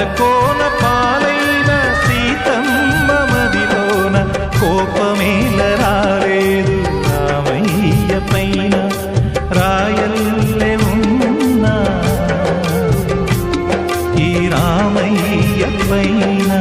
అడ్డకోన పాలైన సీతమ్మ మదిలోన కోపమేల రాలేదు రామయ్య పైన. రాయల్లే ఉన్నా ఈ రామయ్య పైన.